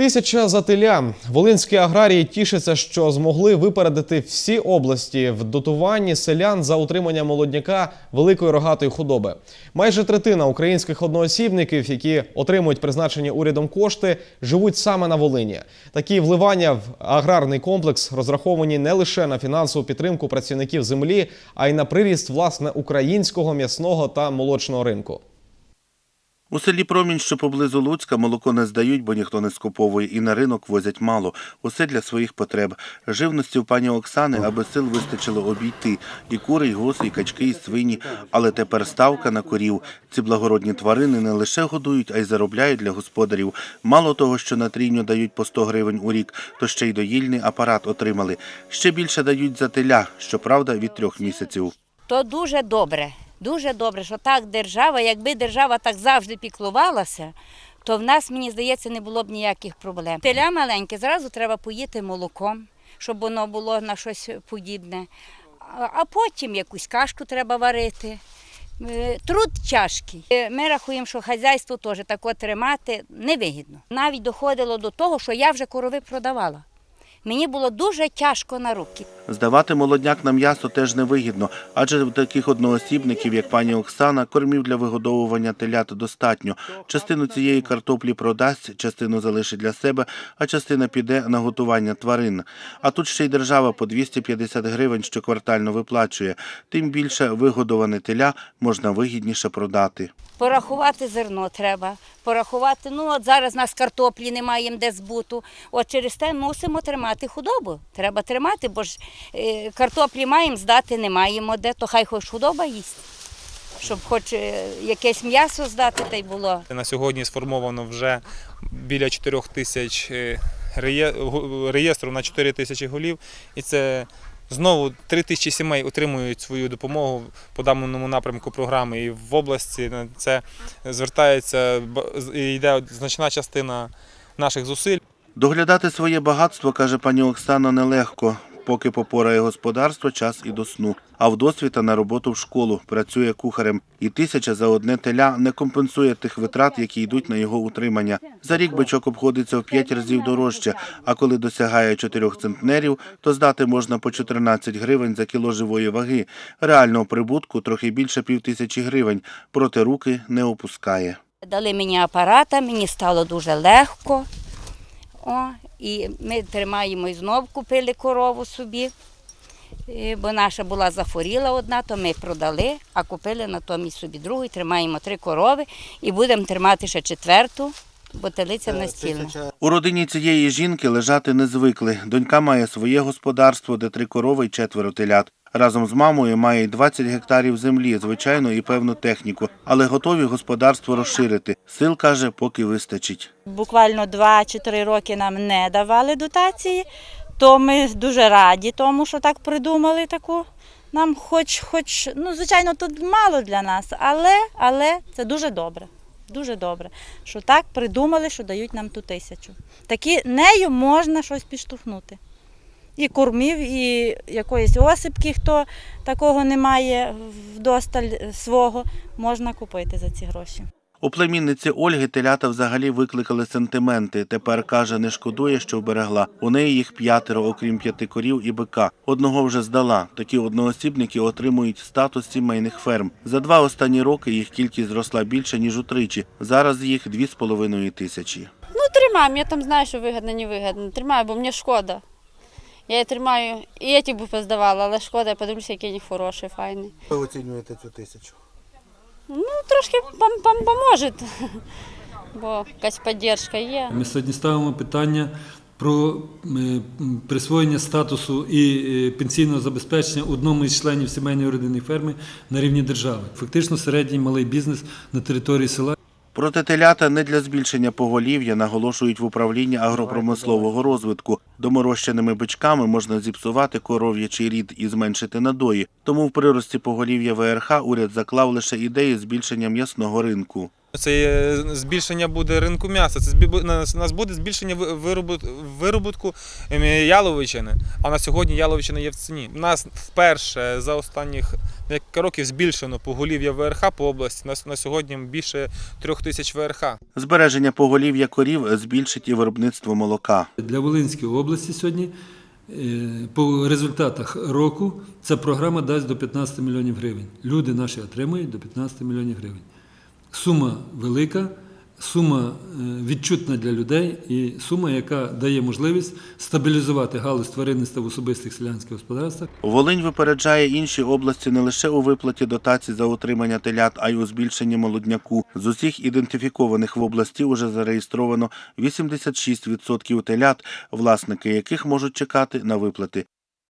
Тисяча за теля. Волинські аграрії тішаться, що змогли випередити всі області в дотуванні селян за утримання молодняка великої рогатої худоби. Майже третина українських одноосібників, які отримують призначені урядом кошти, живуть саме на Волині. Такі вливання в аграрний комплекс розраховані не лише на фінансову підтримку працівників землі, а й на приріст власне українського м'ясного та молочного ринку. У селі Промінь, що поблизу Луцька, молоко не здають, бо ніхто не скуповує, і на ринок возять мало. Усе для своїх потреб. Живності у пані Оксани, аби сил вистачило обійти. І кури, і гуси, і качки, і свині. Але тепер ставка на корів. Ці благородні тварини не лише годують, а й заробляють для господарів. Мало того, що на трійню дають по 100 гривень у рік, то ще й доїльний апарат отримали. Ще більше дають за теля, щоправда, від трьох місяців. то дуже добре. Дуже добре, що так держава, якби держава так завжди піклувалася, то в нас, мені здається, не було б ніяких проблем. Теля маленьке, зразу треба поїти молоком, щоб воно було на щось подібне. А- потім якусь кашку треба варити. Е, Труд тяжкий. Е, Ми рахуємо, що хазяйство теж тако тримати невигідно. Навіть доходило до того, що я вже корови продавала. Мені було дуже тяжко на руки. Здавати молодняк на м'ясо теж невигідно, адже в таких одноосібників, як пані Оксана, кормів для вигодовування телят достатньо. Частину цієї картоплі продасть, частину залишить для себе, а частина піде на готування тварин. А тут ще й держава по 250 гривень щоквартально виплачує. Тим більше вигодоване теля можна вигідніше продати. Порахувати зерно треба, порахувати. Ну от зараз у нас картоплі немає їм де збуту. От через те мусимо тримати худобу. Треба тримати, бо ж е, картоплі маємо, здати не маємо де, то хай хоч худоба їсть. Щоб хоч е, якесь м'ясо здати, та й було. На сьогодні сформовано вже біля 4 тисяч е, реєстру на 4 тисячі голів. І це знову 3 тисячі сімей отримують свою допомогу по даному напрямку програми. І в області на це звертається йде значна частина наших зусиль. Доглядати своє багатство, каже пані Оксана, нелегко. Поки попорає господарство, час і до сну. А в досвіта на роботу в школу працює кухарем. І тисяча за одне теля не компенсує тих витрат, які йдуть на його утримання. За рік бичок обходиться в п'ять разів дорожче. А коли досягає чотирьох центнерів, то здати можна по 14 гривень за кіло живої ваги. Реального прибутку трохи більше півтисячі гривень. Проте руки не опускає. Дали мені апарата, мені стало дуже легко. О, і ми тримаємо і знов купили корову собі. Е, Бо наша була захворіла одна, то ми продали, а купили натомість собі другу. і Тримаємо три корови і будемо тримати ще четверту, бо телиця в. У родині цієї жінки лежати не звикли. Донька має своє господарство, де три корови й четверо телят. Разом з мамою має 20 гектарів землі, звичайно, і певну техніку, але готові господарство розширити. Сил каже, поки вистачить. Буквально 2-3 роки нам не давали дотації, то ми дуже раді тому, що так придумали таку. Нам хоч, хоч, ну, звичайно, тут мало для нас, але, але це дуже добре. Дуже добре, що так придумали, що дають нам ту тисячу. Такі нею можна щось підштовхнути. І кормів, і якоїсь осипки, хто такого не має вдосталь свого, можна купити за ці гроші. У племінниці Ольги телята взагалі викликали сентименти. Тепер каже, не шкодує, що вберегла. У неї їх п'ятеро, окрім п'яти корів і бика. Одного вже здала. Такі одноосібники отримують статус сімейних ферм. За два останні роки їх кількість зросла більше ніж утричі. Зараз їх дві з половиною тисячі. Ну, тримаємо. Я там знаю, що вигідно, не вигідно. Тримаю, бо мені шкода. Я її тримаю, і я ті б поздавала, але шкода, я подивлюся, який вони хороші, файні. Ви оцінюєте цю тисячу? Ну, трошки пом- пом- поможе, бо якась підтримка є. Ми сьогодні ставимо питання про е, присвоєння статусу і е, пенсійного забезпечення одному із членів сімейної родинної ферми на рівні держави. Фактично середній малий бізнес на території села. Проте телята не для збільшення поголів'я наголошують в управлінні агропромислового розвитку. Доморощеними бичками можна зіпсувати коров'ячий рід і зменшити надої. Тому в прирості поголів'я ВРХ уряд заклав лише ідеї збільшення м'ясного ринку. Це збільшення буде ринку м'яса. Це у нас буде збільшення виробутку ем, яловичини. А на сьогодні яловичина є в ціні. У нас вперше за останніх декілька років збільшено поголів'я ВРХ по області. На, на сьогодні більше трьох тисяч ВРХ. Збереження поголів'я корів збільшить і виробництво молока. Для Волинської області сьогодні е, по результатах року ця програма дасть до 15 мільйонів гривень. Люди наші отримують до 15 мільйонів гривень. Сума велика, сума е, відчутна для людей і сума, яка дає можливість стабілізувати галузь тваринництва в особистих селянських господарствах. Волинь випереджає інші області не лише у виплаті дотацій за утримання телят, а й у збільшенні молодняку. З усіх ідентифікованих в області уже зареєстровано 86% телят, власники яких можуть чекати на виплати